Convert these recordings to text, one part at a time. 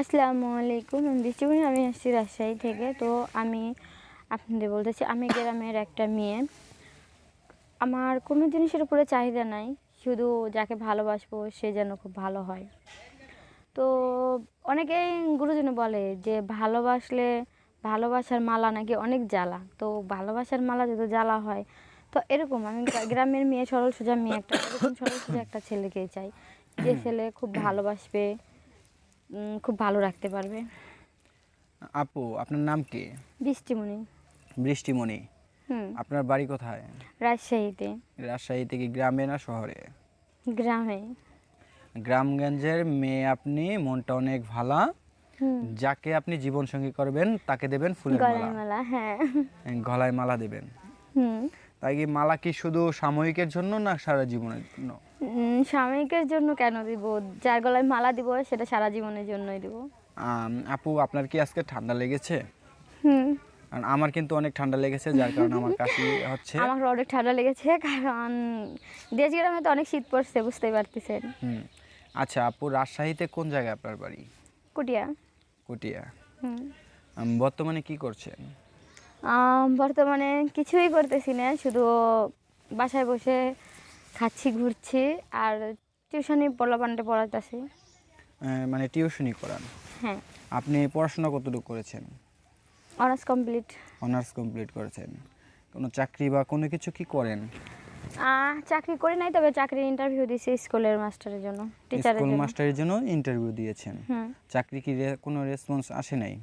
আসসালামু আলাইকুম, আমি বৃষ্টিমণি আমি আসছি রাজশাহী থেকে। তো আমি আপনাদের বলতেছি, আমি গ্রামের একটা মেয়ে। আমার কোনো জিনিসের উপরে চাহিদা নাই, শুধু যাকে ভালোবাসবো সে যেন খুব ভালো হয়। তো অনেকেই গুরুজন বলে যে ভালোবাসলে ভালোবাসার মালা নাকি অনেক জ্বালা। তো ভালোবাসার মালা যদি জ্বালা হয়, তো এরকম আমি গ্রামের মেয়ে সরল সোজা মেয়ে একটা সরল সোজা একটা ছেলেকে চাই। যে ছেলে খুব ভালোবাসবে খুব ভালো রাখতে পারবে। আপু আপনার নাম কি? বৃষ্টিমণি। বৃষ্টিমণি। হুম। আপনার বাড়ি কোথায়? রাজশাহীতে। রাজশাহী থেকে গ্রামে না শহরে? গ্রামে। গ্রামগঞ্জের মেয়ে আপনি মনটা অনেক ভালো। যাকে আপনি জীবন সঙ্গী করবেন তাকে দেবেন ফুলের মালা হ্যাঁ। গলায় মালা দেবেন। হুম। তাই কি মালা কি শুধু সাময়িকের জন্য না সারা জীবনের জন্য? স্বামীকের জন্য কেন দিব? যার গলায় মালা দিব সেটা সারা জীবনের জন্যই দিব। আপু আপনার কি আজকে ঠান্ডা লেগেছে? হুম। কারণ আমার কিন্তু অনেক ঠান্ডা লেগেছে যার কারণে আমার কাশি হচ্ছে। আমার অনেক ঠান্ডা লেগেছে কারণ দেশ গ্রামে তো অনেক শীত পড়ছে বুঝতেই পারতেছেন। হুম। আচ্ছা আপু রাজশাহীতে কোন জায়গায় আপনার বাড়ি? কুটিয়া। কুটিয়া। হুম। বর্তমানে কি করছেন? বর্তমানে কিছুই করতেছি না শুধু বাসায় বসে খাচ্ছি ঘুরছি আর টিউশনি পড়াপানটা পড়াতেছি মানে টিউশনি করান? হ্যাঁ। আপনি পড়াশোনা কতটুকু করেছেন? Honours complete. অনার্স কমপ্লিট করেছেন। কোনো চাকরি বা কোনো কিছু কি করেন? চাকরি করি নাই তবে চাকরির ইন্টারভিউ দিয়েছি স্কুলের মাস্টারের জন্য টিচারের স্কুল মাস্টারের জন্য ইন্টারভিউ দিয়েছেন। চাকরি কি কোনো রেসপন্স আসে নাই?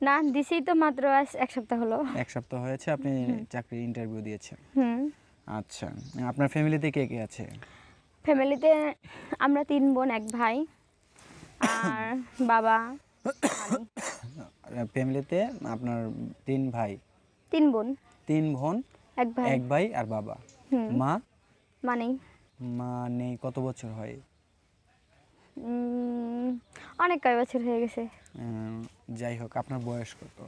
না দিছি তো মাত্র এক সপ্তাহ হলো। এক সপ্তাহ হয়েছে আপনি চাকরির ইন্টারভিউ দিয়েছেন। হুম। আচ্ছা আপনার ফ্যামিলিতে কে কে আছে? ফ্যামিলিতে আমরা তিন বোন এক ভাই আর বাবা ফ্যামিলিতে আপনার তিন ভাই? তিন বোন। তিন বোন এক ভাই। এক ভাই আর বাবা। হুম। মা? মানেই মা নেই কত বছর হয়? অনেক কয় বছর হয়ে গেছে। যাই হোক আপনার বয়স কত?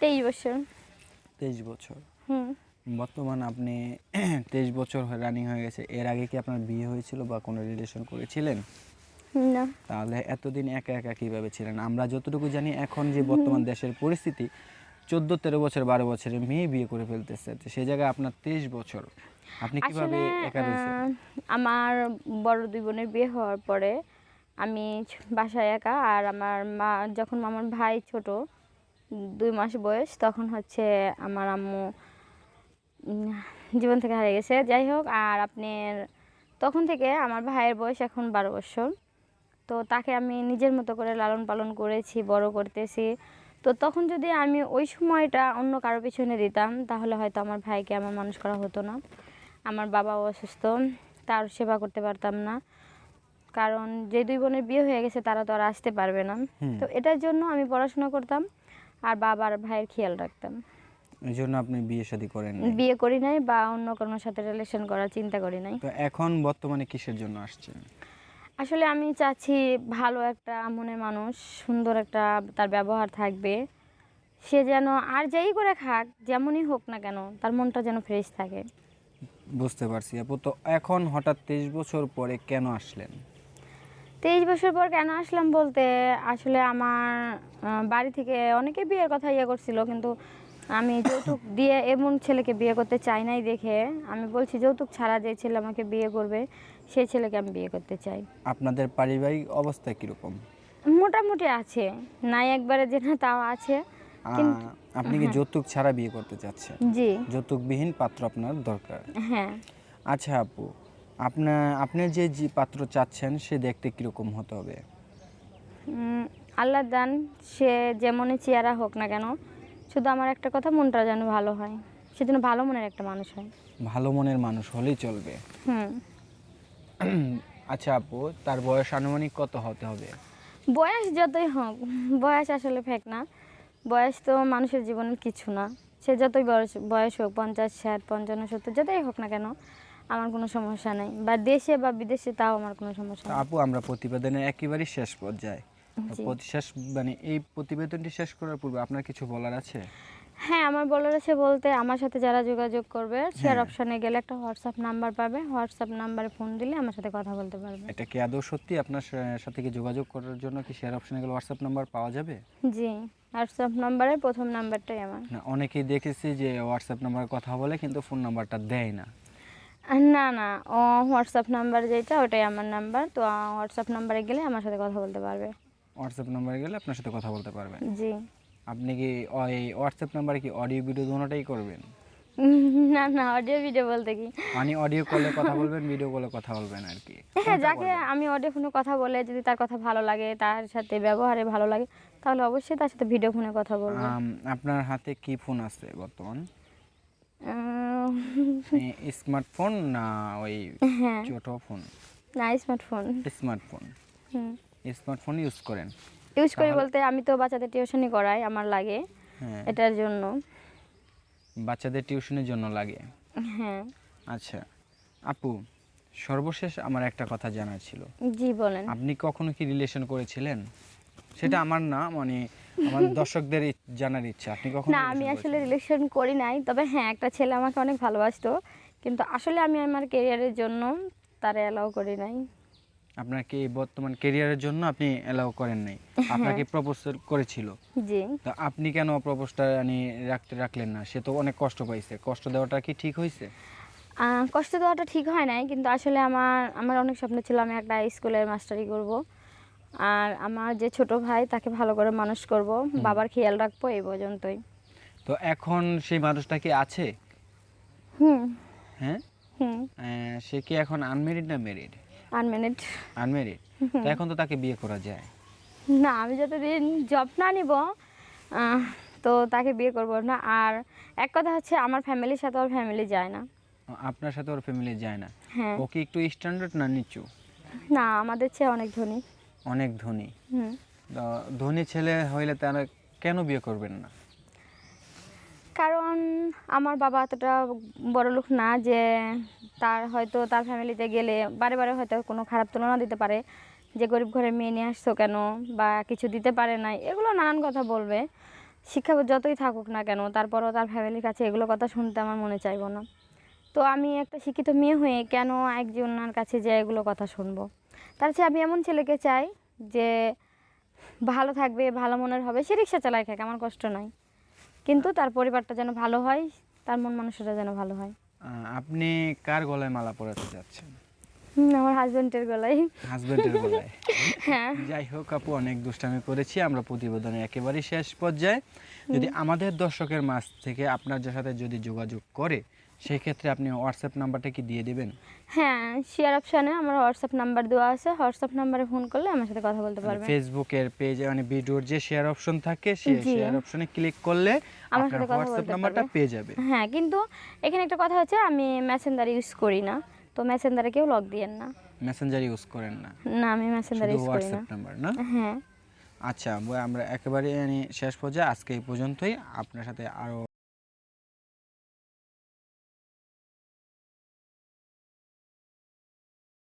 তেইশ বছর। তেইশ বছর। হুম। বর্তমান আপনি তেইশ বছর রানিং হয়ে গেছে এর আগে কি আপনার বিয়ে হয়েছিল বা কোনো রিলেশন করেছিলেন? না। তাহলে এতদিন একা একা কীভাবে ছিলেন? আমরা যতটুকু জানি এখন যে বর্তমান দেশের পরিস্থিতি চোদ্দ তেরো বছর বারো বছরের মেয়ে বিয়ে করে ফেলতেছে। তো সেই জায়গায় আপনার তেইশ বছর। আপনি কীভাবে একা রয়েছেন? আমার বড় দুই বোনের বিয়ে হওয়ার পরে আমি বাসায় একা আর আমার মা যখন আমার ভাই ছোট দুই মাস বয়স তখন হচ্ছে আমার আম্মু জীবন থেকে হারিয়ে গেছে। যাই হোক আর আপনার তখন থেকে আমার ভাইয়ের বয়স এখন বারো বছর। তো তাকে আমি নিজের মতো করে লালন পালন করেছি বড় করতেছি। তো তখন যদি আমি ওই সময়টা অন্য কারও পিছনে দিতাম তাহলে হয়তো আমার ভাইকে আমার মানুষ করা হতো না। আমার বাবাও অসুস্থ তার সেবা করতে পারতাম না। কারণ যে দুই বোনের বিয়ে হয়ে গেছে তারা তো আর আসতে পারবে না। তো এটার জন্য আমি পড়াশোনা করতাম আর বাবার ভাইয়ের খেয়াল রাখতাম। এই জন্য আপনি বিয়ে শাদী করেন নাই। বিয়ে করি নাই বা অন্য কোনো সাথে রিলেশন করার চিন্তা করি নাই। তো এখন বর্তমানে কিসের জন্য আসছেন? আসলে আমি চাচ্ছি ভালো একটা মনের মানুষ সুন্দর একটা তার ব্যবহার থাকবে। সে যেন আর যেই করে খাক যেমনই হোক না কেন তার মনটা যেন ফ্রেশ থাকে। বুঝতে পারছি আপু। তো এখন হঠাৎ তেইশ বছর পরে কেন আসলেন? তেইশ বছর পর কেন আসলাম বলতে আসলে আমার আহ, বাড়ি থেকে অনেকে বিয়ের কথা ইয়ে করছিল কিন্তু আমি যৌতুক দিয়ে এমন ছেলেকে বিয়ে করতে চাই নাই দেখে। আমি বলছি যৌতুক ছাড়া যে ছেলে আমাকে বিয়ে করবে সেই ছেলেকে আমি বিয়ে করতে চাই। আপনাদের পারিবারিক অবস্থা কীরকম? মোটামুটি আছে। নাই একবারে যে না তাও আছে। আপনি কি যৌতুক ছাড়া বিয়ে করতে চাচ্ছেন? জি। যৌতুকবিহীন পাত্র আপনার দরকার। হ্যাঁ। আচ্ছা আপু আপনার আপনি যে যে পাত্র চাচ্ছেন সে দেখতে কীরকম হতে হবে? আল্লাহ দান সে যেমনই চেহারা হোক না কেন শুধু আমার একটা কথা মনটা যেন ভালো হয়। সে যেন ভালো মনের একটা মানুষ হয়। ভালো মনের মানুষ হলেই চলবে। হুম। আচ্ছা আপু তার বয়স আনুমানিক কত হতে হবে? বয়স যতই হোক বয়স আসলে ফেক না। বয়স তো মানুষের জীবনের কিছু না। সে যতই বয়স বয়স হোক পঞ্চাশ ষাট পঞ্চান্ন সত্তর যতই হোক না কেন আমার কোনো সমস্যা নেই। বা দেশে বা বিদেশে তাও আমার কোনো সমস্যা নেই। আপু আমরা প্রতিবেদনের একেবারেই শেষ পর্যায়ে। শেষ মানে এই প্রতিবেদনটি শেষ করার পূর্বে আপনার কিছু বলার আছে? হ্যাঁ আমার বলার আছে বলতে আমার সাথে যারা যোগাযোগ করবে শেয়ার হ্যাঁ। অপশানে গেলে একটা হোয়াটসঅ্যাপ নাম্বার পাবে। হোয়াটসঅ্যাপ নাম্বারে ফোন দিলে আমার সাথে কথা বলতে পারবে। এটা কি আদৌ সত্যি? আপনার সাথে কি যোগাযোগ করার জন্য কি শেয়ার অপশনে গেলে হোয়াটসঅ্যাপ নাম্বার পাওয়া যাবে? জি হোয়াটসঅ্যাপ নাম্বারের প্রথম নাম্বারটাই আমার। না অনেকেই দেখেছি যে হোয়াটসঅ্যাপ নাম্বারে কথা বলে কিন্তু ফোন নাম্বারটা দেয় না। না না ও হোয়াটসঅ্যাপ নাম্বার যেটা ওটাই আমার নাম্বার তো হোয়াটসঅ্যাপ নাম্বারে গেলে আমার সাথে কথা বলতে পারবে। হোয়াটসঅ্যাপ নাম্বারে গেলে আপনার সাথে কথা বলতে পারবেন। জি। আপনি কি ও- এই হোয়াটসঅ্যাপ নাম্বারে কি অডিও ভিডিও দুটোটাই করবেন? না না অডিও ভিডিও বলতে কি? মানে অডিও কলে কথা বলবেন ভিডিও কলে কথা বলবেন আর কি। হ্যাঁ যাকে আমি অডিও ফোনে কথা বলে যদি তার কথা ভালো লাগে তার সাথে ব্যবহারে ভালো লাগে তাহলে অবশ্যই তার সাথে ভিডিও ফোনে কথা বলব। আপনার হাতে কি ফোন আছে বর্তমান? স্মার্টফোন না ওই হ্যাঁ। ছোট ফোন না স্মার্টফোন স্মার্টফোন। হুম। স্মার্টফোন ইউজ করেন। ইউজ করি বলতে আমি তো বাচ্চাদের টিউশনই করাই আমার লাগে হ্যাঁ। এটার জন্য। বাচ্চাদের টিউশনের জন্য লাগে? হ্যাঁ। আচ্ছা আপু সর্বশেষ আমার একটা কথা জানার ছিল। জি বলেন। আপনি কখনো কি রিলেশন করেছিলেন? সেটা আমার না মানে আমার দর্শকদের জানার ইচ্ছা। আপনি কখনো না আমি আসলে রিলেশন করি নাই তবে হ্যাঁ একটা ছেলে আমাকে অনেক ভালোবাসতো। কিন্তু আসলে আমি আমার কেরিয়ারের জন্য তারে অ্যালাউ করি নাই। আপনার কি বর্তমান কেরিয়ারের জন্য আপনি এলাও করেন নাই। আপনাকে প্রপোজ করেছিল। জি। তো আপনি কেন প্রপোজটা মানে রাখতে রাখলেন না? সে তো অনেক কষ্ট পাইছে। কষ্ট দেওয়াটা কি ঠিক হয়েছে কষ্ট দেওয়াটা ঠিক হয় নাই কিন্তু আসলে আমার আমার অনেক স্বপ্ন ছিল আমি একটা স্কুলের মাস্টারি করব। আর আমার যে ছোট ভাই তাকে ভালো করে মানুষ করব। বাবার খেয়াল রাখব এই পর্যন্তই। তো এখন সেই মানুষটা কি আছে? হুম। হ্যাঁ? হুম। সে কি এখন আনমেরিড না মেরিড আনমেনেট আনমেরিড তো এখন তো তাকে বিয়ে করা যায়। না আমি যতদিন জব না নিব তো তাকে বিয়ে করব না। আর এক কথা হচ্ছে আমার ফ্যামিলির সাথে ওর ফ্যামিলি যায় না। আপনার সাথে ওর ফ্যামিলি যায় না? হ্যাঁ। ও কি একটু স্ট্যান্ডার্ড না নিচু? না আমাদের চেয়ে অনেক ধনী। অনেক ধনী? ধনী ছেলে হইলে তারা কেন বিয়ে করবেন না? কারণ আমার বাবা এতটা বড় লোক না যে তার হয়তো তার ফ্যামিলিতে গেলে বারে বারে হয়তো কোনো খারাপ তুলনা দিতে পারে যে গরিব ঘরে মেয়ে নিয়ে আসছো কেন বা কিছু দিতে পারে নাই, এগুলো নানান কথা বলবে। শিক্ষা যতই থাকুক না কেন, তারপরও তার ফ্যামিলির কাছে এগুলো কথা শুনতে আমার মনে চাইব না। তো আমি একটা শিক্ষিত মেয়ে হয়ে কেন একজনের কাছে যে এগুলো কথা শুনব? তার চেয়ে আমি এমন ছেলেকে চাই যে ভালো থাকবে, ভালো মনের হবে, সে রিক্সা চালায় খাক, আমার কষ্ট নাই। কিন্তু তার পরিবারটা যেন ভালো হয়, তার মন মানুষটা যেন ভালো হয়। আপনি কার গলায় মালা পরাতে যাচ্ছেন আমার হাজবেন্ডের গলায়। হাজবেন্ডের গলায়। হ্যাঁ। যাই হোক আপু অনেক দুষ্টামি করেছি আমরা প্রতিবেদনের একেবারে শেষ পর্যায়ে। যদি আমাদের দর্শকের মাঝ থেকে আপনার সাথে যদি যোগাযোগ করে সেই ক্ষেত্রে আপনি হোয়াটসঅ্যাপ নাম্বারটা কি দিয়ে দিবেন? হ্যাঁ শেয়ার অপশানে আমার হোয়াটসঅ্যাপ নাম্বার দেওয়া আছে। হোয়াটসঅ্যাপ নাম্বারে ফোন করলে আমার সাথে কথা বলতে পারবে। ফেসবুকের পেজে মানে ভিডিওর যে শেয়ার অপশন থাকে সেই শেয়ার অপশনে ক্লিক করলে আমার সাথে কথা হোয়াটসঅ্যাপ নাম্বারটা পেয়ে যাবে। হ্যাঁ কিন্তু এখানে একটা কথা হচ্ছে আমি মেসেঞ্জার ইউজ করি না। তো মেসেঞ্জারে কেউ লক দিয়েন না। মেসেঞ্জার ইউজ করেন না। না আমি মেসেঞ্জার ইউজ করি না। নাম্বার না? হ্যাঁ। আচ্ছা আমরা একেবারে মানে শেষ পর্যায়ে আজকে এই পর্যন্তই। আপনার সাথে আরও